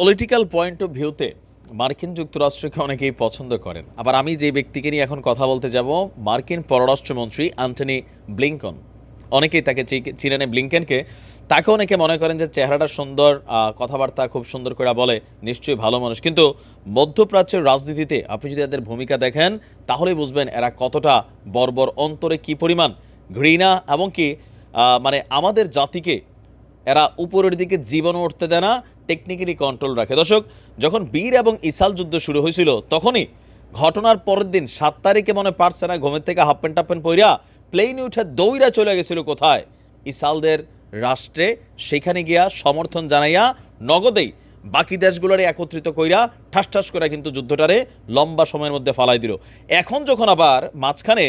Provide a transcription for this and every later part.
Political point of ভিউতে মার্কিন যুক্তরাষ্ট্রকে অনেকেই পছন্দ করেন। আবার আমি যে ব্যক্তিকে নিয়ে এখন কথা বলতে যাব, মার্কিন পররাষ্ট্রমন্ত্রী অ্যান্টনি ব্লিংকন। অনেকেই তাকে চিনেন ব্লিংকেনকে। তাকে অনেকে মনে করেন যে চেহারাটা সুন্দর কথাবার্তা খুব সুন্দর করে বলে, নিশ্চয়ই ভালো মানুষ। কিন্তু মধ্যপ্রাচ্যের রাজনীতিতে আপনি যদি এদের ভূমিকা দেখেন, তাহলেই বুঝবেন এরা কতটা বর্বর অন্তরে কি পরিমাণ ঘৃণা এবং কি মানে আমাদের জাতিকে এরা উপরের দিকে জীবন উঠতে দেয় না টেকনিক্যালি কন্ট্রোল রাখে। দর্শক, যখন বীর এবং ইসাল যুদ্ধ শুরু হয়েছিল, তখনই ঘটনার পরের দিন সাত তারিখে মনে পারছে না ঘুমের থেকে হাফ প্যান্ট প্যান্ট পইরা প্লেনে উঠে দৌড়া চলে গেছিল কোথায়? ইসালদের রাষ্ট্রে সেখানে গিয়া সমর্থন জানাইয়া নগদেই বাকি দেশগুলোরে একত্রিত কইরা ঠাস ঠাস করে কিন্তু যুদ্ধটারে লম্বা সময়ের মধ্যে ফালাই দিল। এখন যখন আবার মাঝখানে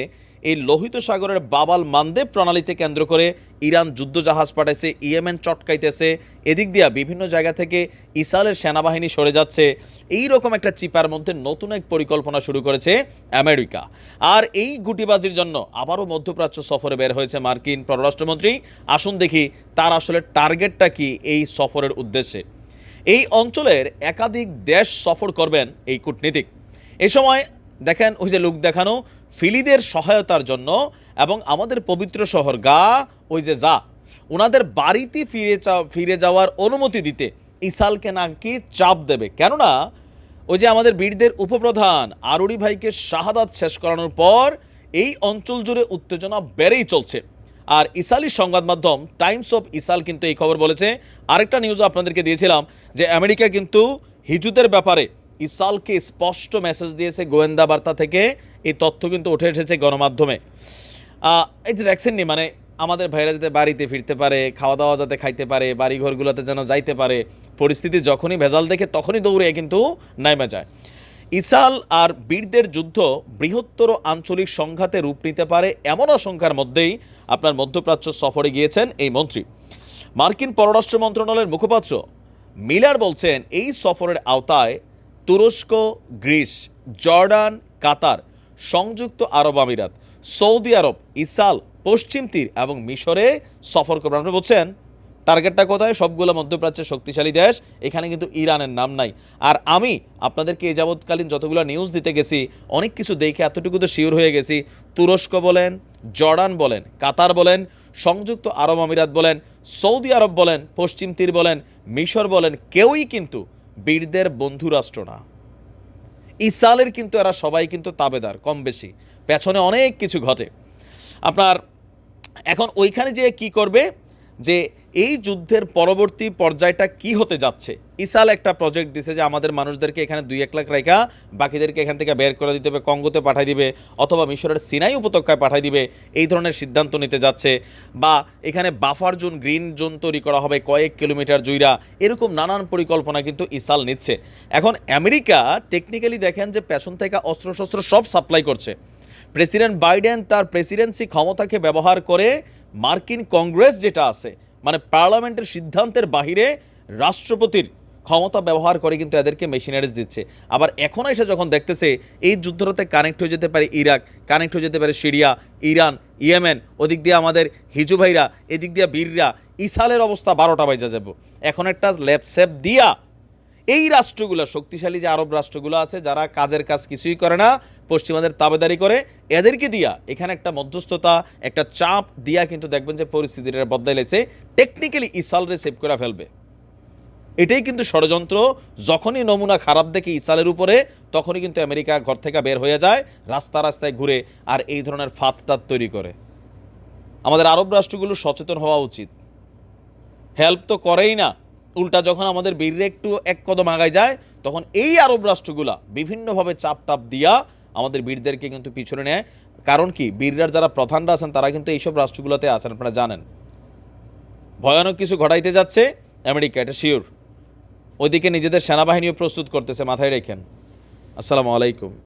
এই লোহিত সাগরের বাবাল মানদেব প্রণালীতে কেন্দ্র করে ইরান যুদ্ধজাহাজ পাঠাইছে, ইয়েমেন চটকাইতেছে, এদিক দিয়া বিভিন্ন জায়গা থেকে ইসরায়েলের সেনাবাহিনী সরে যাচ্ছে। এই রকম একটা চিপার মধ্যে নতুন এক পরিকল্পনা শুরু করেছে আমেরিকা। আর এই গুটিবাজির জন্য আবারও মধ্যপ্রাচ্য সফরে বের হয়েছে মার্কিন পররাষ্ট্রমন্ত্রী। আসুন দেখি তার আসলে টার্গেটটা কি এই সফরের উদ্দেশ্যে। এই অঞ্চলের একাধিক দেশ সফর করবেন এই কূটনীতিক। এ সময় দেখেন, ওই যে লোক দেখানো, ফিলিদের সহায়তার জন্য এবং আমাদের পবিত্র শহর গা, ওই যে যা ওনাদের বাড়িতে ফিরে ফিরে যাওয়ার অনুমতি দিতে ইসালকে নাকি চাপ দেবে। কেননা, ওই যে আমাদের বীরদের উপপ্রধান আরুড়ি ভাইকে শাহাদাত শেষ করানোর পর এই অঞ্চল জুড়ে উত্তেজনা বেড়েই চলছে। আর ইসালি সংবাদ মাধ্যম টাইমস অফ ইসাল কিন্তু এই খবর বলেছে। আরেকটা নিউজ আপনাদেরকে দিয়েছিলাম যে আমেরিকা কিন্তু হিজুদের ব্যাপারে ইসালকে স্পষ্ট মেসেজ দিয়েছে গোয়েন্দা বার্তা থেকে। এই তথ্য কিন্তু উঠে এসেছে গণমাধ্যমে। এই যে দেখছেন নি মানে আমাদের ভাইরা যাতে বাড়িতে ফিরতে পারে খাওয়া দাওয়া যাতে খাইতে পারে বাড়ি ঘরগুলোতে যেন যাইতে পারে, পরিস্থিতি যখনই ভেজাল দেখে তখনই দৌড়ে কিন্তু নাইমে যায়। ইসাল আর বীরদের যুদ্ধ বৃহত্তর আঞ্চলিক সংঘাতে রূপ নিতে পারে এমন আশঙ্কার মধ্যেই আপনার মধ্যপ্রাচ্য সফরে গিয়েছেন এই মন্ত্রী। মার্কিন পররাষ্ট্র মন্ত্রণালয়ের মুখপাত্র মিলার বলছেন, এই সফরের আওতায় তুরস্ক, গ্রিস, জর্ডান, কাতার, সংযুক্ত আরব আমিরাত, সৌদি আরব, ইসাল, পশ্চিম তীর এবং মিশরে সফর করবেন। আপনি বলছেন টার্গেটটা কোথায়? সবগুলো মধ্যপ্রাচ্যের শক্তিশালী দেশ, এখানে কিন্তু ইরানের নাম নাই। আর আমি আপনাদেরকে এই যাবৎকালীন যতগুলো নিউজ দিতে গেছি, অনেক কিছু দেখে এতটুকু তো শিওর হয়ে গেছি। তুরস্ক বলেন, জর্ডান বলেন, কাতার বলেন, সংযুক্ত আরব আমিরাত বলেন, সৌদি আরব বলেন, পশ্চিম তীর বলেন, মিশর বলেন, কেউই কিন্তু বীরদের বন্ধু রাষ্ট্র না। ইসালের কিন্তু এরা সবাই কিন্তু তাবেদার, কম বেশি। পেছনে অনেক কিছু ঘটে। আপনার এখন ওইখানে যে কি করবে? যে এই যুদ্ধের পরবর্তী পর্যায়টা কি হতে যাচ্ছে? ইসাল একটা প্রজেক্ট দিছে যে আমাদের মানুষদেরকে এখানে দুই এক লাখ রেখা বাকিদেরকে এখান থেকে বের করে দিতে হবে, কঙ্গোতে পাঠাই দিবে, অথবা মিশরের সিনাই উপত্যকায় পাঠাই দিবে, এই ধরনের সিদ্ধান্ত নিতে যাচ্ছে। বা এখানে বাফার জোন, গ্রিন জোন তৈরি করা হবে, কয়েক কিলোমিটার জুইরা, এরকম নানান পরিকল্পনা কিন্তু ইসাল নিচ্ছে। এখন আমেরিকা টেকনিক্যালি দেখেন যে পেছন থেকে অস্ত্রশস্ত্র সব সাপ্লাই করছে। প্রেসিডেন্ট বাইডেন তার প্রেসিডেন্সি ক্ষমতাকে ব্যবহার করে মার্কিন কংগ্রেস যেটা আছে মানে পার্লামেন্টের সিদ্ধান্তের বাহিরে রাষ্ট্রপতির ক্ষমতা ব্যবহার করে কিন্তু এদেরকে মেশিনারিজ দিচ্ছে। আবার এখন এসে যখন দেখতেছে, এই যুদ্ধটাতে কানেক্ট হয়ে যেতে পারে ইরাক, কানেক্ট হয়ে যেতে পারে সিরিয়া, ইরান, ইয়েমেন, ওদিক দিয়ে আমাদের হিজু ভাইরা, এদিক দিয়ে বীররা, ইসালের অবস্থা বারোটা বাইজা যাব। এখন একটা ল্যাপস্যাপ দিয়া এই রাষ্ট্রগুলো, শক্তিশালী যে আরব রাষ্ট্রগুলো আছে, যারা কাজের কাজ কিছুই করে না, পশ্চিমাদের তাবেদারি করে, এদেরকে দিয়া এখানে একটা মধ্যস্থতা, একটা চাপ দিয়া কিন্তু দেখবেন যে পরিস্থিতিটা বদলাইলেছে টেকনিক্যালি ইসালরে সেভ করে ফেলবে। এটাই কিন্তু ষড়যন্ত্র। যখনই নমুনা খারাপ দেখে ইসালের উপরে, তখনই কিন্তু আমেরিকা ঘর থেকে বের হয়ে যায়, রাস্তা রাস্তায় ঘুরে আর এই ধরনের ফাঁদটাত তৈরি করে। আমাদের আরব রাষ্ট্রগুলো সচেতন হওয়া উচিত। হেল্প তো করেই না। উল্টা যখন আমাদের বীররে একটু এক কদম আগায় যায়, তখন এই আরব রাষ্ট্রগুলা বিভিন্নভাবে চাপ টাপ দিয়া আমাদের বীরদেরকে কিন্তু পিছনে নেয়। কারণ কি? বীররার যারা প্রধানরা আছেন, তারা কিন্তু এইসব রাষ্ট্রগুলোতে আছেন, আপনারা জানেন। ভয়ানক কিছু ঘটাইতে যাচ্ছে আমেরিকা, এটা শিওর ওইদিকে নিজেদের সেনাবাহিনীও প্রস্তুত করতেছে, মাথায় রেখেন। আসসালামু আলাইকুম।